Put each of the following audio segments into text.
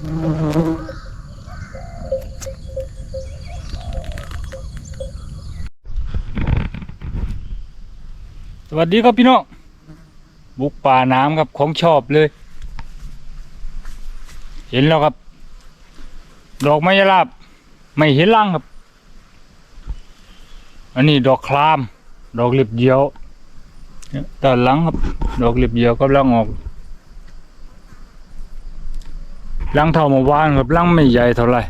สวัสดีครับพี่น้องบุกป่าน้ำครับของชอบเลย เห็นแล้วครับ ดอกไม้ยลาบ ไม่เห็นล่างครับ อันนี้ดอกคลาม ดอกเล็บเดียวเนี่ยด้านหลังครับ ดอกเล็บเดียวก็ลังออก ลังเท่าเมาวานครับลังไม่ใหญ่เท่าไหร่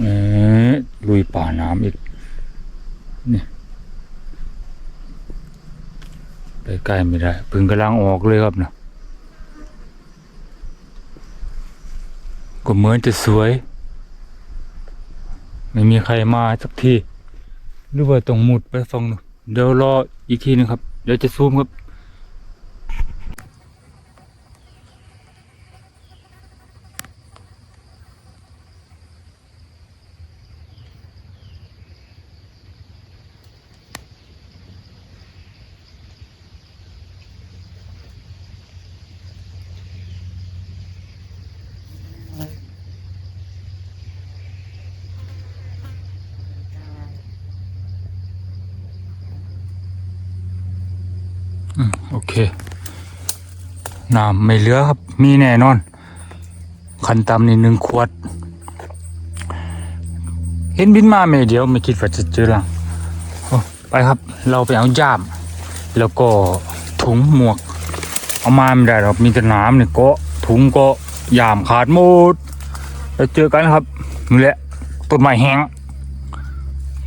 เอ๊ลุยป่าน้ำอีกนี่ไปใกล้ไม่ได้พึ่งกำลังออกเลยครับนะก็เหมือนจะสวย ไม่มีใครมาสักทีหรือว่าต้องมุดไปฟังนู่นเดี๋ยวรออีกทีนึงครับ เดี๋ยวจะซูมครับ อืมโอเค น้ำไม่เหลือครับ มีแน่นอนคันตำนี่หนึ่งขวด เห็นบินมาไม่เดียวไม่คิดว่าจะเจอลังไปครับ เราไปเอาย่าม แล้วก็ถุงหมวก เอามาไม่ได้หรอกมีแต่น้ำเนี่ยก็ถุงก็ย่ามขาดหมดแล้วเจอกันครับนี่แหละต้นไม้แห้ง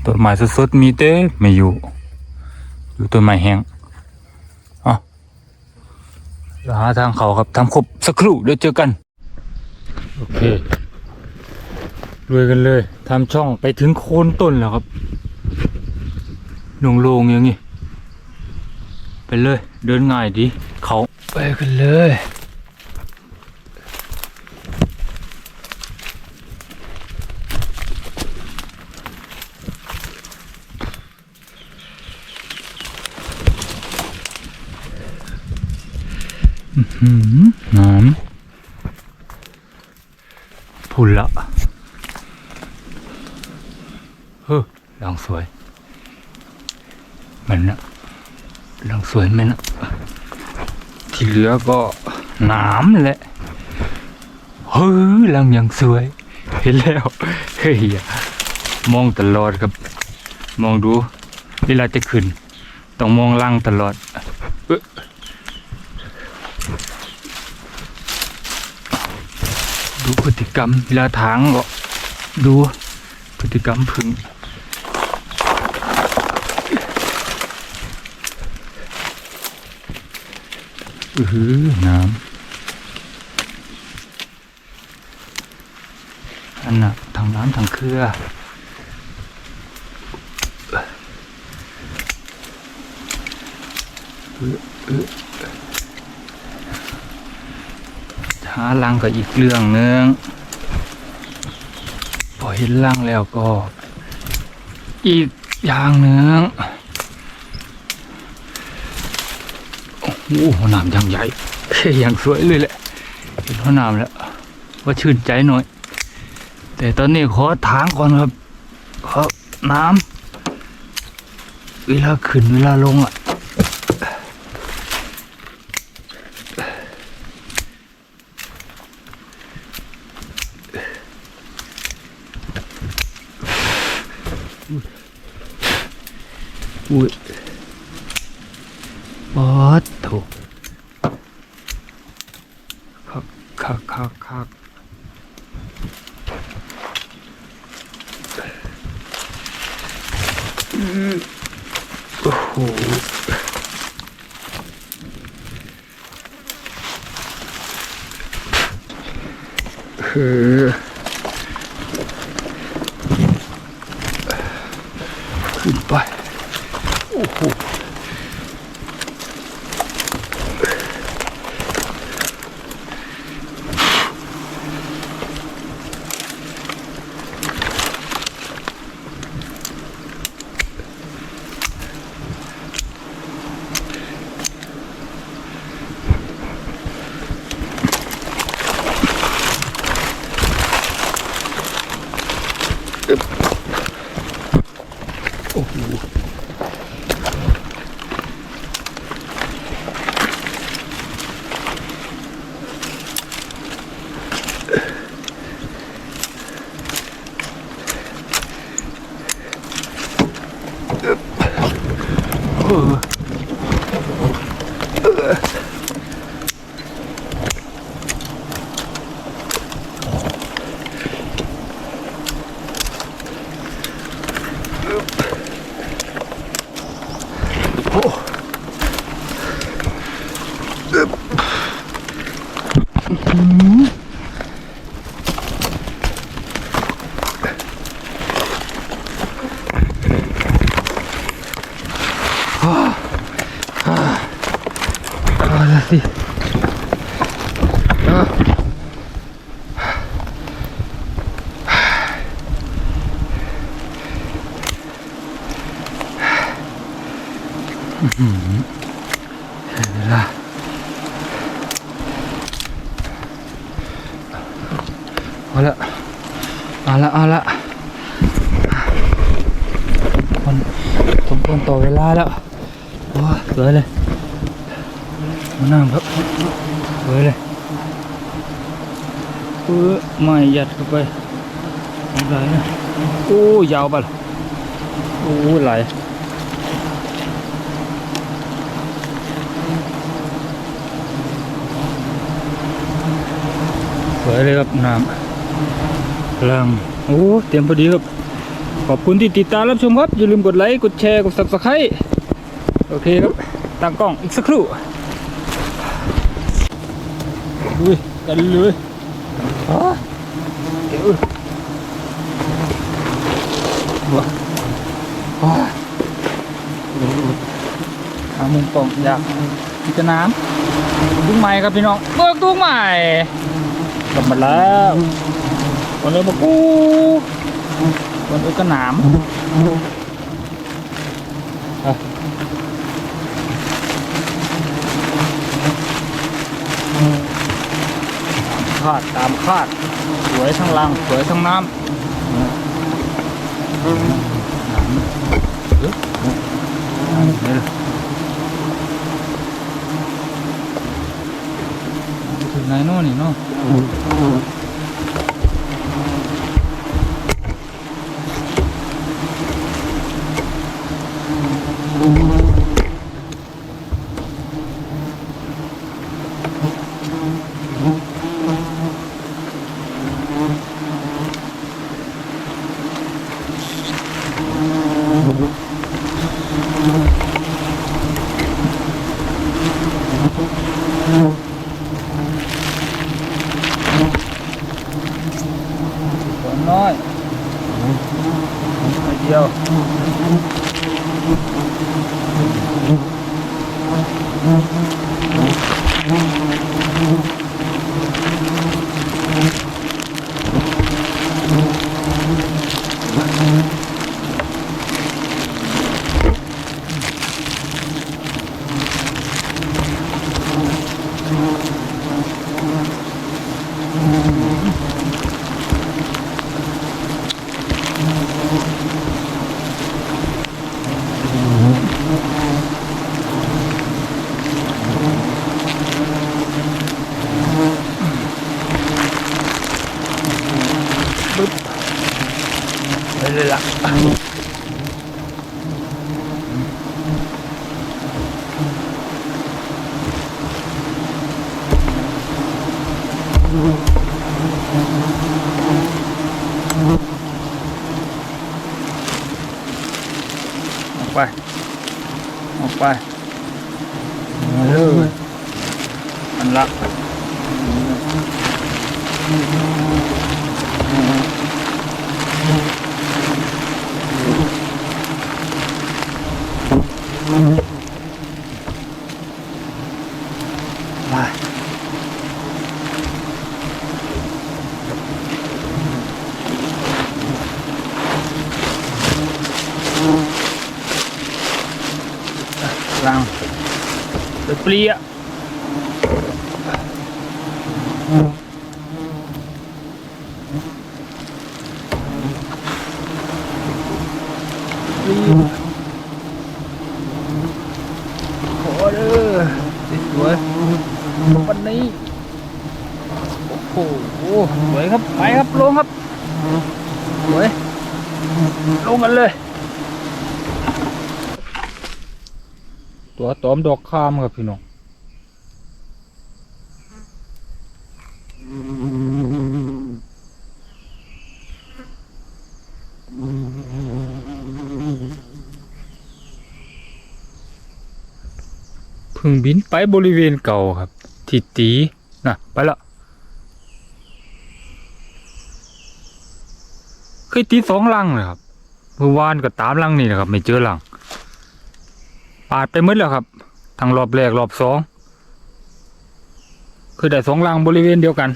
ต้นไม้สดๆมีเต้ไม่อยู่อยู่ต้นไม้แห้ง ดี๋ยวหาทางเขาครับทำครบสักครู่เดี๋ยวเจอกัน โอเครวยกันเลยทำช่องไปถึงโคนต้นแล้วครับโล่งๆอย่างงี้ ไปเลย เดินง่ายดี เขาไปกันเลย หืมน้ำพุ่นละเฮ้อหลังสวยเหมันนะหลังสวยไหมนะที่เหลือก็น้ำแหละเฮ้ยหลังยังสวย เห็นแล้วเฮ้ยมองตลอดครับ มองดูเวลาจะขึ้น ต้องมองล่างตลอด ดู พฤติกรรมเวลาทางก็ดูพฤติกรรมพึ่งอือหือน้ำอันน่ะทางน้ำทางเครือเออเออ หาลังก็อีกเรื่องหนึงพอเห็นลังแล้วก็ อีกอย่างหนึ่งโอ้โหน้ำยังใหญ่เฮ้ยยังสวยเลยแหละเห็นหัวน้ำแล้วว่าชื่นใจหน่อย แต่ตอนนี้ขอทางก่อนครับขอน้ำเวลาขึ้นเวลาลงอะ อุ้ยบอสถูกคักคักคักคักอืม โอ้โหเฮ้ โเอาละสิเอาอื้อหือเห็นเวลาเอาละเอาละเอาละคนสมควรต่อเวลาแล้ว โอ้สวยเลยมานั่งครับเฮ้ยเลยเออไม่ยัดเข้าไปไหลนะโอ้ยาวไปละโอ้ไหลสวยเลยครับน้ำลังโอ้เตรียมพอดีครับขอบคุณที่ติดตามรับชมครับ อย่าลืมกดไลค์ กดแชร์ กด subscribe โอเคครับตั้งกล้องอีกสักครู่ลุยกันเลยฮะเดี๋ยวว้าว้หามุมกล้องอยากมีจะน้ำตุ้งใหม่ครับพี่น้องเบิกตุ้งใหม่กลับมาแล้ววันนี้มากูวันนี้ก็หนามอะ คาดตามคาด สวยทั้งลังสวยทั้งน้ำนี่เลยถึงไหนโน่นนี่เนาะตัวน้อย ไปเดียวไปเลยล่ะออกไป ออกไปมาเลยอันละมาลัง เปรี้ยปรีขอเด้อสวยๆวันนี้ โอ้โหสวยครับ ไปครับ ลงครับ สวย ลงกันเลย ตัวตอมดอกคามครับพี่น้อง พึ่งบินไปบริเวณเก่าครับทิตีนะไปละเคยตีสองลังเลยครับเมื่อวานก็ตามลังนี่นะครับ ไม่เจอลังปาดไปมืดแล้วครับทั้งรอบแรกรอบสองคือได้สองลังบริเวณเดียวกัน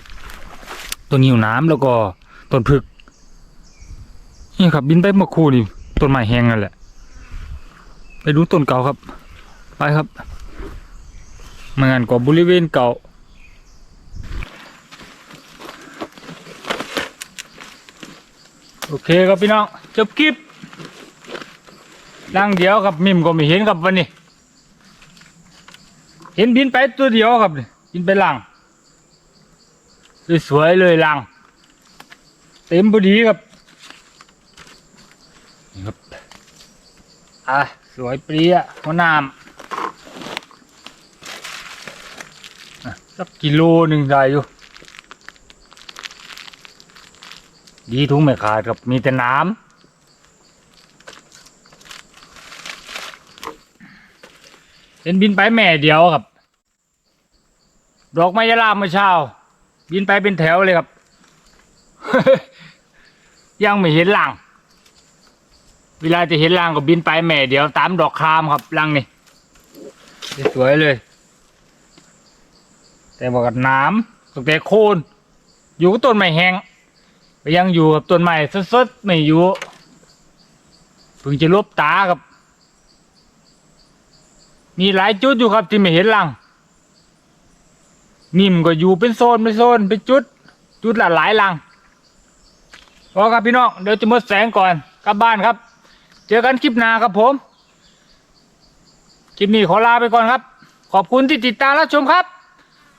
ต้นหิวน้ำแล้วก็ต้นผึก นี่ครับ บินไปเมื่อคู่นี่ต้นไม้แห้งนั่นแหละ ไปดูต้นเก่าครับ ไปครับ มางานก็บริเวณเก่า โอเคครับพี่น้อง จบคลิปดังเดียวครับมิมก็ไม่เห็นครับวันนี้ เห็นบินไปตัวเดียวครับบินไปหลังสวยเลยหลังเต็มพอดีครับครับ อะ สวยเปรี้ยหัวน้ำ อะ สักกิโลหนึ่งได้อยู่ ดีทุ่งไม่ขาดครับมีแต่น้ำเห็นบินไปแม่เดียวครับ ดอกไม้ยะลามเมื่อเช้า บินไปเป็นแถวเลยครับ ยังไม่เห็นหลัง เวลาจะเห็นหลังก็บินไปแม่เดียว ตามดอกคามครับหลังนี่สวยเลย แต่บอกกับน้ำตั้งแต่โคนอยู่กับต้นไม้แห้งก็ยังอยู่กับต้นไม้สดๆไม่อยู่เพิ่งจะลบตาครับ มีหลายจุดอยู่ครับที่ไม่เห็นหลังนิ่มก็อยู่เป็นโซนเป็นโซนเป็นจุด จุดละหลายหลังพอครับพี่น้องเดี๋ยวจะมดแสงก่อนกลับบ้านครับ เจอกันคลิปหน้าครับผม คลิปนี้ขอลาไปก่อนครับ ขอบคุณที่ติดตามรับชมครับ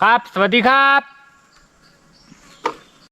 ครับ สวัสดีครับ